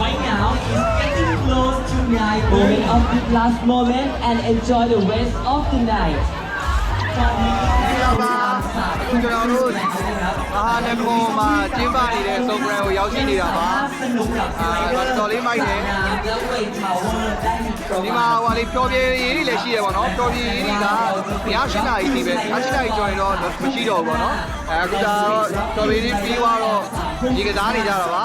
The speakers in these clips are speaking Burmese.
right now is getting close to night Moment of this last moment and enjoy the rest of the night. အခုကျွန်တော်တို့မဟာနဂုံမှာကျင်းပနေတဲ့ program ကိုရောက်ရှိနေတာပါ สนุกกับ အာတော့တော်လေးမိုက်တယ် น้ำและเวทพาวเวอร์ได้มีโปร ဒီ โม မှာ ชั่น ဟိုလေးပျော်ပြေရေးတွေလည်းရှိရပါတော့ပျော်ပြေရေးတွေကည7နာရီဒီပဲည7နာရီကျော်ရင်တော့မရှိတော့ဘူးပေါ့နော်အဲအခုဒါတော့ပျော်ပြေရေးပြီးသွားတော့ဒီကစားနေကြတာပါ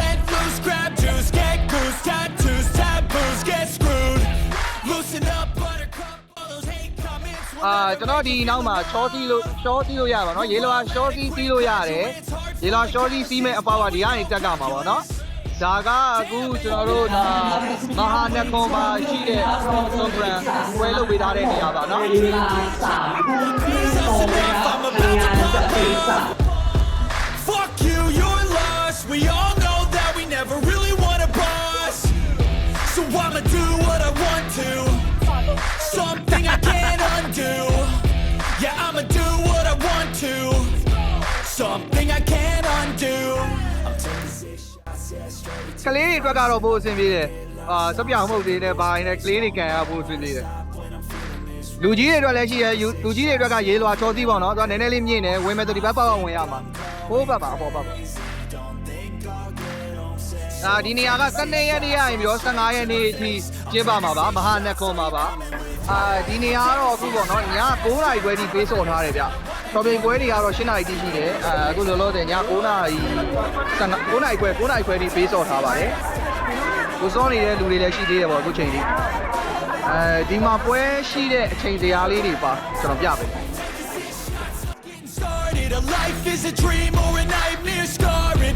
let loose, grab juice, get goose, tattoos, taboos, get screwed. Loosen up, buttercup, all those hate comments. will အာကျွန်တော်ဒီနောက်မှာ shorty လို့ shorty လို့ရပါတော့ရေလော shorty စီးလို့ရတယ်ရေလော shorty စီးမဲ့အပေါက်ကဒီကနေတက်ကမှာပေါ့နော်ဒါကအခုကျွန်တော်တို့ဒါမဟာနဂုံမှာရှိတဲ့ program ပွဲလုပ်ပေးထားတဲ့နေရာပါနော် เวลาสามทุ่มครึ่งตรงนะครับทางงานจะเป็นสาม Fuck you, you're lost. We all Something I can't undo. I'm taking six shots, yeah, straight ကလေးတွေအတွက်ကတော့ပိုအဆင်ပြေတယ်အာစပြောင်မှုတ်သေးတယ်ဘာရင်လဲကလေးတွေကန်ရပိုအဆင်ပြေတယ်လူကြီးတွေအတွက်လည်းရှိရလူကြီးတွေအတွက်ကရေလွာချောသီးပေါ့နော်သူကနည်းနည်းလေးမြင့်တယ်ဝင်မဲ့သူဒီဘက်ပေါက်အောင်ဝင်ရမှာဟိုးဘက်ပါအပေါ်ဘက်ပါ အာဒီနေရာက12ရက်နေ့ရရင်ပြီးတော့15ရက်နေ့အထိကျင်းပမှာပါမဟာနဂုံမှာပါအာဒီနေရာကတော့အခုပေါ့နော်ည9နာရီခွဲထိပေးစော်ထားတယ်ဗျတော်ပြင်ပွဲတွေကတော့10နာရီတိရှိတယ်အာအခုလောလောဆယ်ည9နာရီ9နာရီခွဲ9နာရီခွဲထိပေးစော်ထားပါတယ်ကိုစောနေတဲ့လူတွေလည်းရှိသေးတယ်ပေါ့အခုချိန်လေးအဲဒီမှာပွဲရှိတဲ့အချိန်စရာလေးတွေပါကျွန်တော်ပြပေးမယ် Getting started, a life is a dream or a nightmare scarring.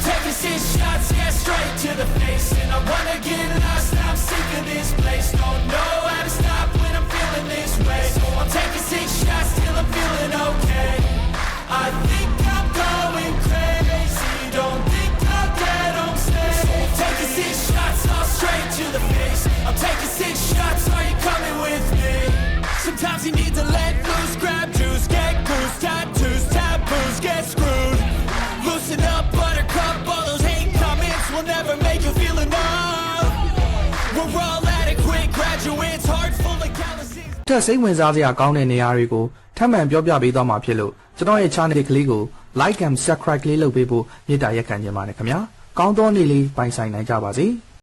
We're all adequate graduates, heart full of calluses. ထက်စိတ်ဝင်စားစရာကောင်းတဲ့နေရာတွေကိုထပ်မံပြောပြပေးသွားမှာဖြစ်လို့ကျွန်တော်ရဲ့ channel ကလေးကို like and subscribe လေးလုပ်ပေးဖို့မေတ္တာရက်ခံချင်ပါတယ်ခင်ဗျာကောင်းသောနေ့လေးပိုင်ဆိုင်နိုင်ကြပါစေ